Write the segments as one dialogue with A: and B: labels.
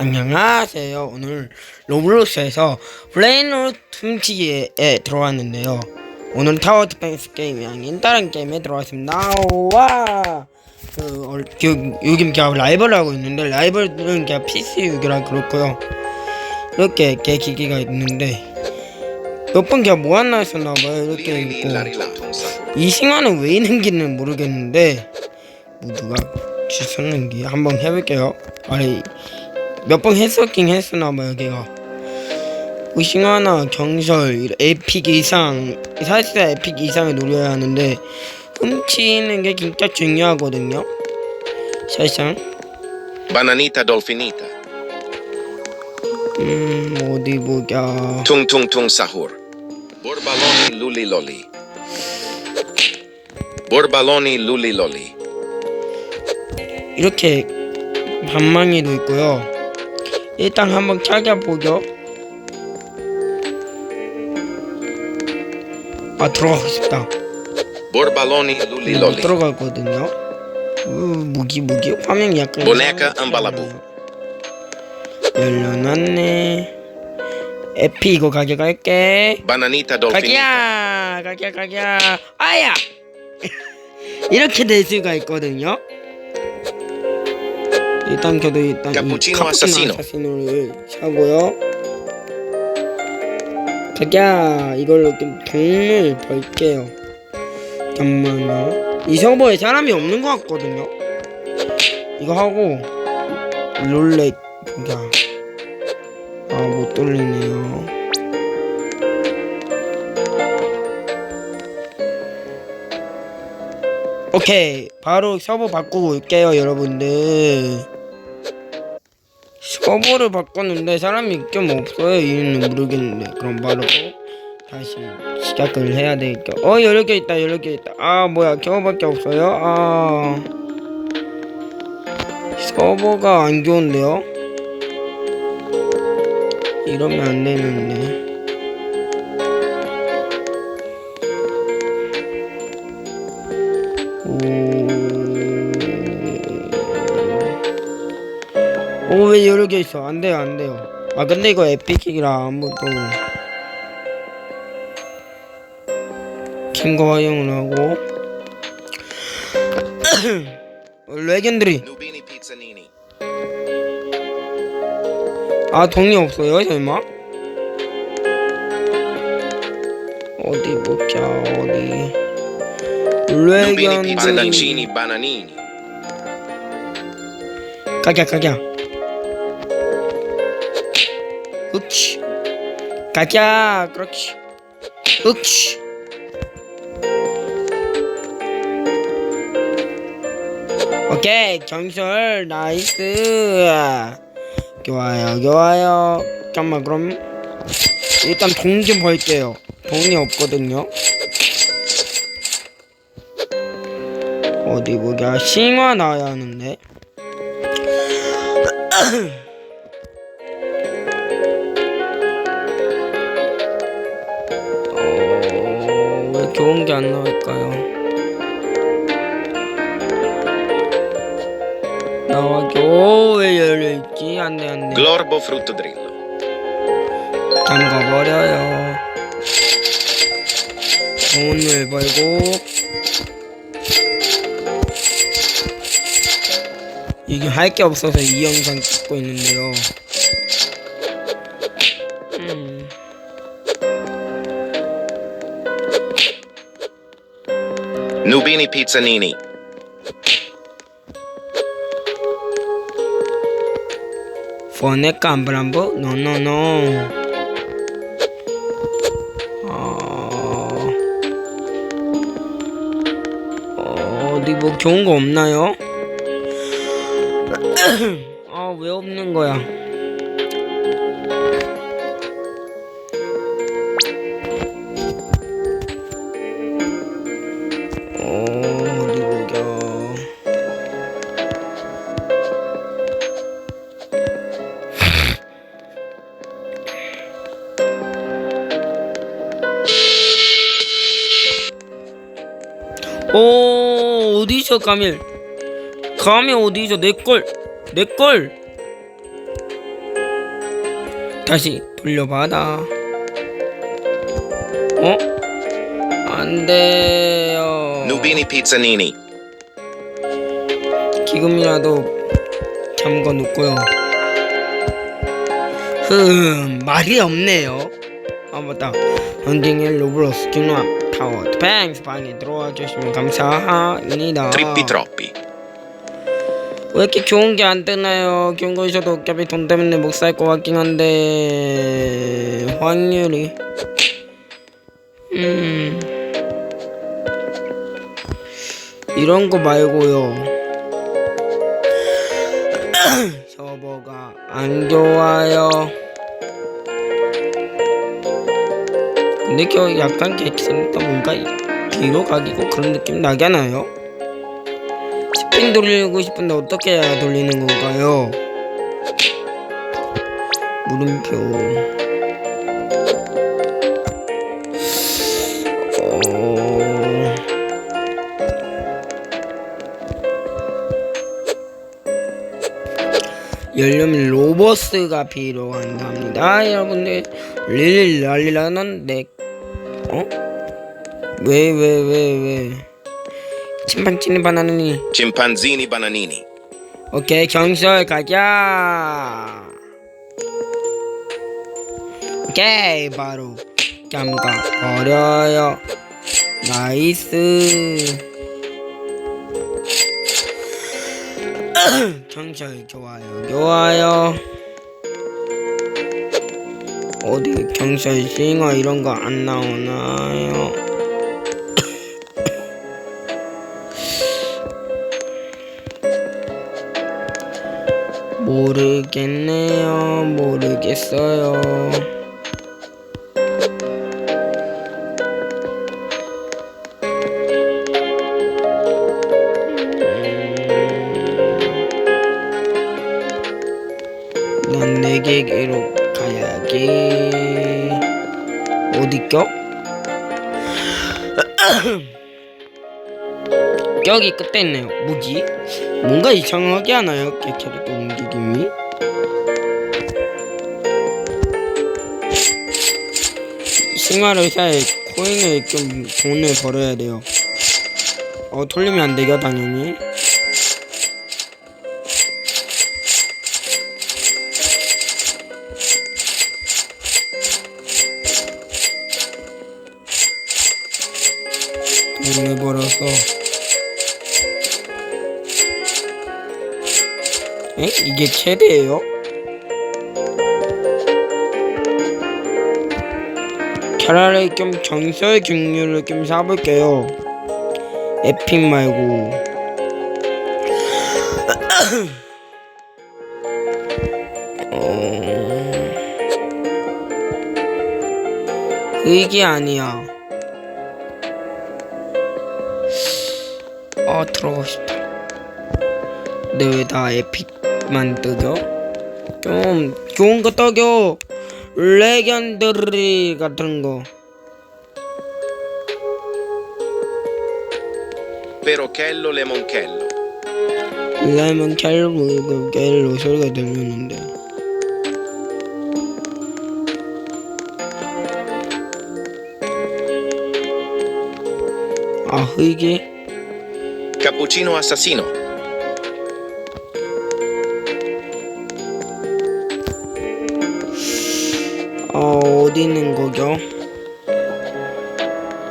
A: 안녕하세요. 오늘 로블록스에서 블레인로 tum치기에 들어왔는데요. 오늘은 타워 디펜스 게임이 아닌 다른 게임에 들어왔습니다. 와! 그, 어, 요, 요즘 제가 라이벌을 하고 있는데, 라이벌은 그냥 PC6이라 그렇고요. 이렇게 개 기기가 있는데, 몇 번 제가 모았나 했었나봐요. 이렇게 있고. 이 싱화는 왜 있는지는 모르겠는데, 모두가 주셨는지 한번 해볼게요. 아니, 몇 번 했었긴 했었나봐요, 걔가. 우싱하나 경설, 에픽 이상, 사실상 에픽 이상을 노려야 하는데, 훔치는 게 진짜 중요하거든요. 사실상,
B: Bananita dolfinita.
A: 음, 어디 보자.
B: Borbaloni luli loli. Borbaloni luli loli.
A: 이렇게 반망이도 있고요. 일단 한번 찾아보죠. 아, 들어가고 싶다.
B: Borbaloni luli
A: 못
B: loli.
A: 들어가거든요. 우, 무기 무기 화면이 약간 이상하게
B: 암발라부.
A: 열려놨네. 에피 이거 가져갈게.
B: Bananita dolfinita.
A: 가기야, 가기야, 가기야. 아야. 이렇게 될 수가 있거든요. 일단 저도 일단
B: 카푸치노 아사시노.
A: 아사시노를 사고요. 가기야, 이걸로 좀 돈을 벌게요. 잠만요. 이 서버에 사람이 없는 것 같거든요. 이거 하고 롤렉 보자. 아, 못 돌리네요. 오케이. 바로 서버 바꾸고 올게요, 여러분들. 서버를 바꿨는데 사람이 좀 없어요. 이유는 모르겠는데. 그럼 바로 다시 시작을 해야 되겠죠. 어, 여러 개 있다, 여러 개 있다. 아, 뭐야, 겨우밖에 없어요? 아. 서버가 안 좋은데요? 이러면 안 되는데. 왜 여러 개 있어? 안 돼요, 안 돼요. 아, 근데 이거 에픽이라 아무도. 킹거 활용을 하고. 레전드리.
B: Nubini pizzanini.
A: 아 돈이 없어요 설마? 어디 보자 어디
B: Nubini pizza
A: 레전드
B: lancini bananini.
A: 가자 가자 흑치. 가자 그렇지. 흑치. 오케이 경설 나이스. 좋아요 좋아요. 잠깐만 그럼 일단 돈 좀 벌게요. 돈이 없거든요. 어디 보자. 싱화 나와야 하는데 좋은 게 안 나올까요? 나와줘 왜 열려있지? 안돼 안돼
B: Glorbo fruttodrillo.
A: 잠가버려요 돈을 벌고 이게 할 게 없어서 이 영상 찍고 있는데요 음.
B: Nubini pizzanini.
A: Fone Cambrambo? No, no, no. 어... 어디 뭐 좋은 거 없나요? 아, 왜 없는 거야? 오 어디서 가밀 가밀 어디서 내걸 내걸 다시 돌려받아. 어? 안 돼요.
B: Nubini Pizzanini.
A: 기금이라도 잠궈 놓고요. 흠, 말이 없네요. 아, 맞다. 현딩의 로블록스 중앙 타워 뱅스 방에 들어와 주시면 감사합니다.
B: Trippi troppi.
A: 왜 이렇게 좋은 게 안 뜨나요? 좋은 거 있어도 어차피 돈 때문에 못 살 것 같긴 한데 확률이 음 이런 거 말고요 서버가 안 좋아요 근데 저 약간 객센터 뭔가 뒤로 가기고 그런 느낌 나잖아요? 스핀 돌리고 싶은데 어떻게 해야 돌리는 건가요? 물음표. 어... 열려면 로버스가 필요한답니다. 여러분들. 릴랄리라는 넥 어? 왜 왜 왜? 왜 바나나니.
B: Chimpanzini bananini.
A: 오케이 경찰 가자. 오케이 바로 잠가 버려요. 나이스. 경찰 좋아요 좋아요 어디 경찰 싱어 이런 거 안 나오나요 모르겠네요. 모르겠어요. 어디 겨? 여기 끝에 있네요. 뭐지? 뭔가 이상하게 하나요? 개 캐릭터 움직임이? 승화를 살 코인을 좀 돈을 벌어야 돼요. 어 돌리면 안 되죠 당연히. 벌어서. 에? 이게 최대예요? 차라리 좀 전설 경류를 좀 사볼게요. 에픽 말고. 어... 이게 아니야. 어 들어가고 싶다. 근데 왜다 에픽만 뜨죠? 좀 좋은 거 떠겨. 레전드리 같은 거.
B: Perochello lemonchello.
A: 레몬 캘로 캘로 소리가 들리는데. 아 흐이기
B: Cappuccino assassino.
A: 어 어디 있는 거죠?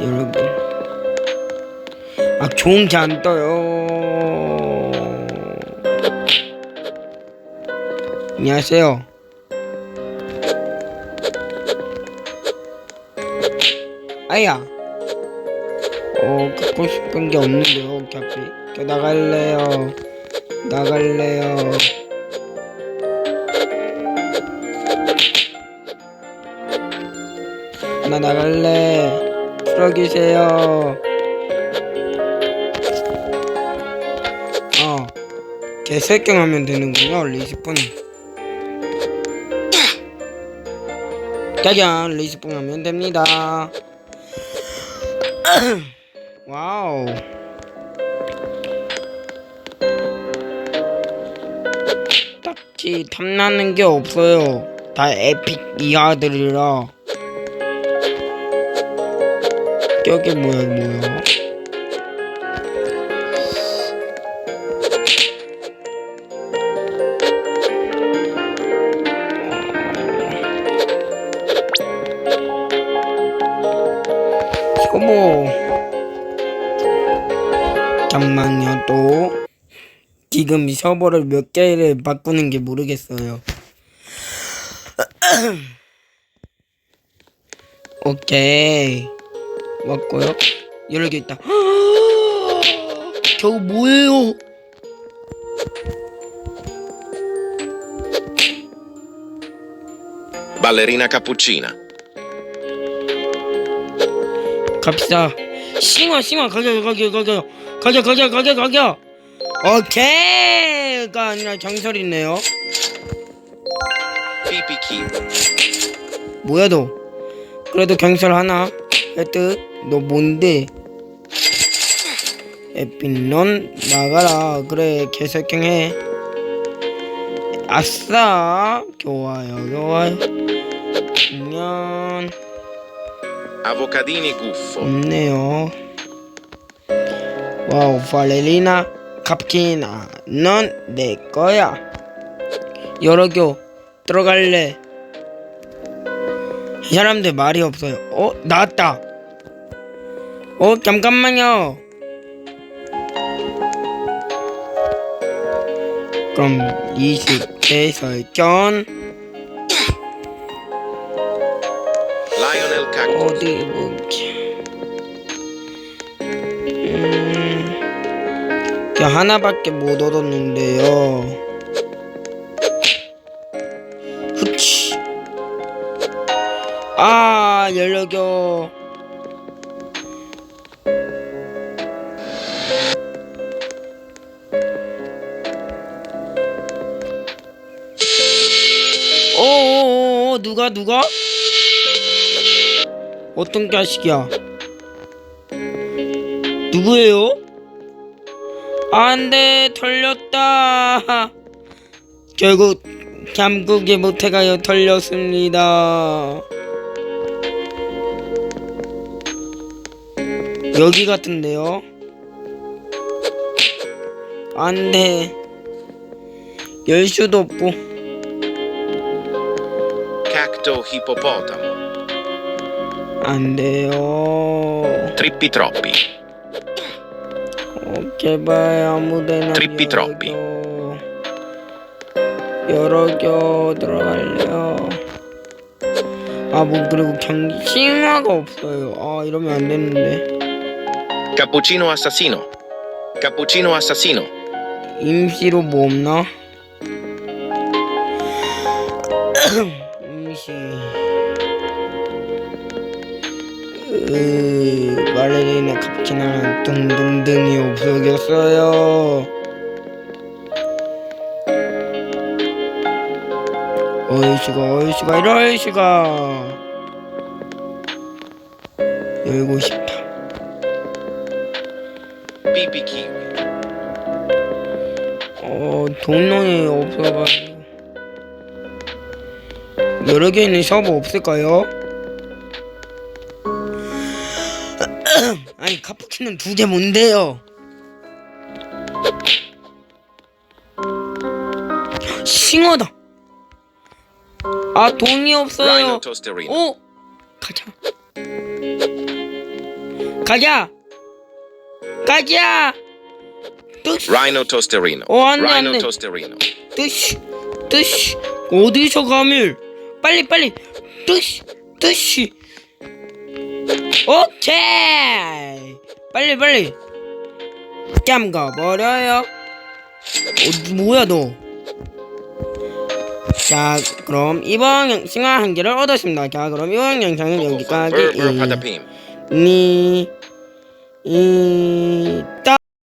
A: 여러분 아 좋은 게 안 떠요 안녕하세요 아야 어 갖고 싶은 게 없는데요 어차피. 저 나갈래요. 나갈래요. 나 나갈래. 풀어주세요. 어 개설경하면 되는군요 리스폰. 짜잔 리스폰 하면 됩니다 와우. 딱히 탐나는 게 없어요. 다 에픽 이하들이라. 저게 뭐야 뭐야 지금 이 서버를 몇 개를 바꾸는 게 모르겠어요. 오케이. 맞고요. 여러 개 있다. 저거 뭐예요?
B: Ballerina cappuccina.
A: 갑시다. 싱어 싱어. 가격 가격 가격. 가격 가격 가격 가격 오케이가 아니라
B: kiwi.
A: 뭐야 너? 그래도 경찰 하나? 획득 너 뭔데? 에핀 넌 나가라. 그래 개설경 해. 아싸. 좋아요 좋아요. 그냥
B: Avocadini guffo.
A: 없네요. 와우 발레리나 카프키나 넌 내 거야. 여러 교 들어갈래. 이 사람들 말이 없어요. 어? 나왔다. 어? 잠깐만요. 그럼 20대 설전 저 하나밖에 못 얻었는데요. 후치. 아, 연락요. 어어어 누가 누가? 어떤 자식이야? 누구예요? 안돼 털렸다. 결국 잠그게 못해가요 털렸습니다. 여기 같은데요? 안돼 열 수도 없고
B: Cacto hippopotamo.
A: 안 돼요.
B: Trippi troppi.
A: 어, 제발 아무데나
B: 트리피 트로피.
A: 열어줘. 열어줘 들어갈래요. 아 뭐 그리고 경싱화가 없어요. 아 이러면 안 되는데.
B: Cappuccino assassino. Cappuccino assassino.
A: 임시로 뭐 없나? 임시. 으, 말레리나 카푸치나는 등등등이 없어졌어요. 어이씨가 어이씨가 이럴 씨가 열고 싶다.
B: Kiwi.
A: 어, 동명이 없어가지고. 여러 개 있는 서버 없을까요? 두개 뭔데요? 싱어다! 아, 돈이 없어요. 오! 가자. 가자! 가자! 또
B: Rhino tosterino.
A: 어, 안 돼, 안
B: Rhino
A: 돼.
B: tosterino.
A: 뜨시 뜨시 어디서 감을 빨리 빨리 뜨시 뜨시 오케이 빨리 빨리 잠가 버려요 어, 뭐야 너 자, 그럼 이번 영상은 한 개를 얻었습니다. 자, 그럼 이번 영상은 여기까지. 니, 이, 따.